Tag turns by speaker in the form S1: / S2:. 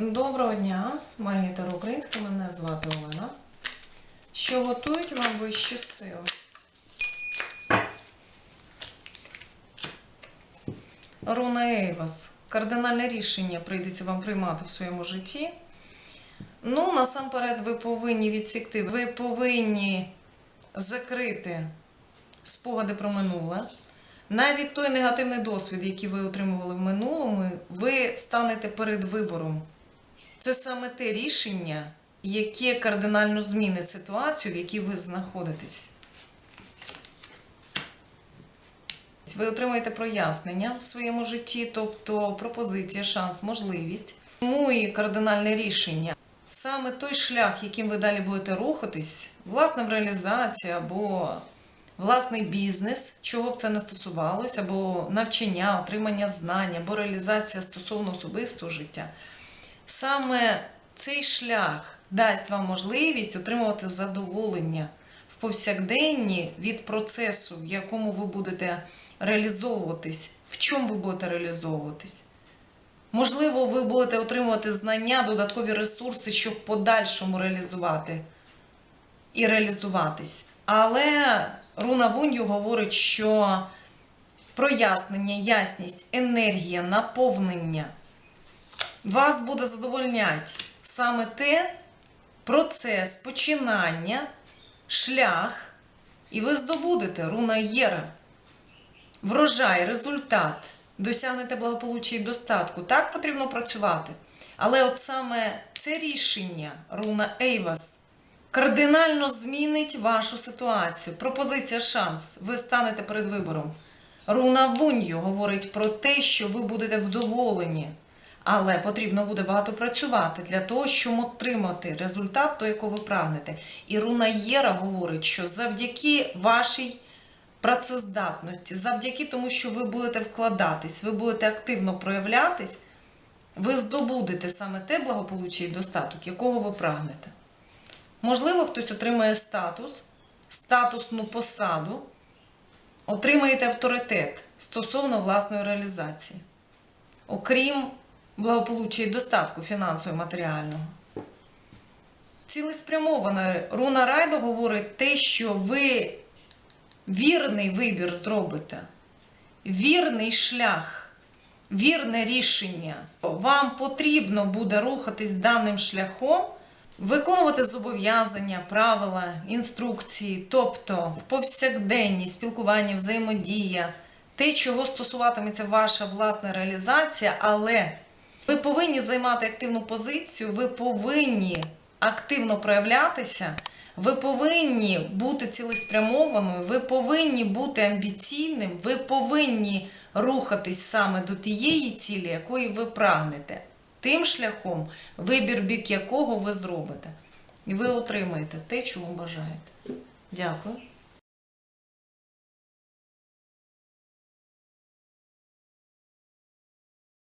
S1: Доброго дня, магія Таро Українська, мене звати Олена. Що готують вам вищі сили? Руна Ейвас. Кардинальне рішення прийдеться вам приймати в своєму житті. Ну, насамперед, ви повинні відсікти, ви повинні закрити спогади про минуле. Навіть той негативний досвід, який ви отримували в минулому, ви станете перед вибором. Це саме те рішення, яке кардинально змінить ситуацію, в якій ви знаходитесь. Ви отримаєте прояснення в своєму житті, тобто пропозиція, шанс, можливість. Тому і кардинальне рішення. Саме той шлях, яким ви далі будете рухатись, власне, в реалізації або власний бізнес, чого б це не стосувалося, або навчання, отримання знань, або реалізація стосовно особистого життя. Саме цей шлях дасть вам можливість отримувати задоволення в повсякденні від процесу, в якому ви будете реалізовуватись, в чому ви будете реалізовуватись. Можливо, ви будете отримувати знання, додаткові ресурси, щоб подальшому реалізувати і реалізуватись. Але Руна Вунью говорить, що прояснення, ясність, енергія, наповнення вас буде задовольняти саме те процес починання, шлях, і ви здобудете руна Єра. Врожай, результат, досягнете благополуччя і достатку. Так потрібно працювати. Але от саме це рішення, руна Ейвас, кардинально змінить вашу ситуацію. Пропозиція шанс. Ви станете перед вибором. Руна Вунью говорить про те, що ви будете вдоволені. Але потрібно буде багато працювати для того, щоб отримати результат, до якого ви прагнете. І руна Єра говорить, що завдяки вашій працездатності, завдяки тому, що ви будете вкладатись, ви будете активно проявлятись, ви здобудете саме те благополуччя і достаток, якого ви прагнете. Можливо, хтось отримає статус, статусну посаду, отримаєте авторитет стосовно власної реалізації. Окрім благополуччя і достатку фінансово і матеріального. Цілеспрямована руна Райдо говорить те, що ви вірний вибір зробите, вірний шлях, вірне рішення. Вам потрібно буде рухатись даним шляхом, виконувати зобов'язання, правила, інструкції, тобто в повсякденні спілкування, взаємодія, те, чого стосуватиметься ваша власна реалізація, але ви повинні займати активну позицію, ви повинні активно проявлятися, ви повинні бути цілеспрямованою, ви повинні бути амбіційним, ви повинні рухатись саме до тієї цілі, якої ви прагнете. Тим шляхом, вибір бік якого ви зробите. І ви отримаєте те, чого бажаєте. Дякую.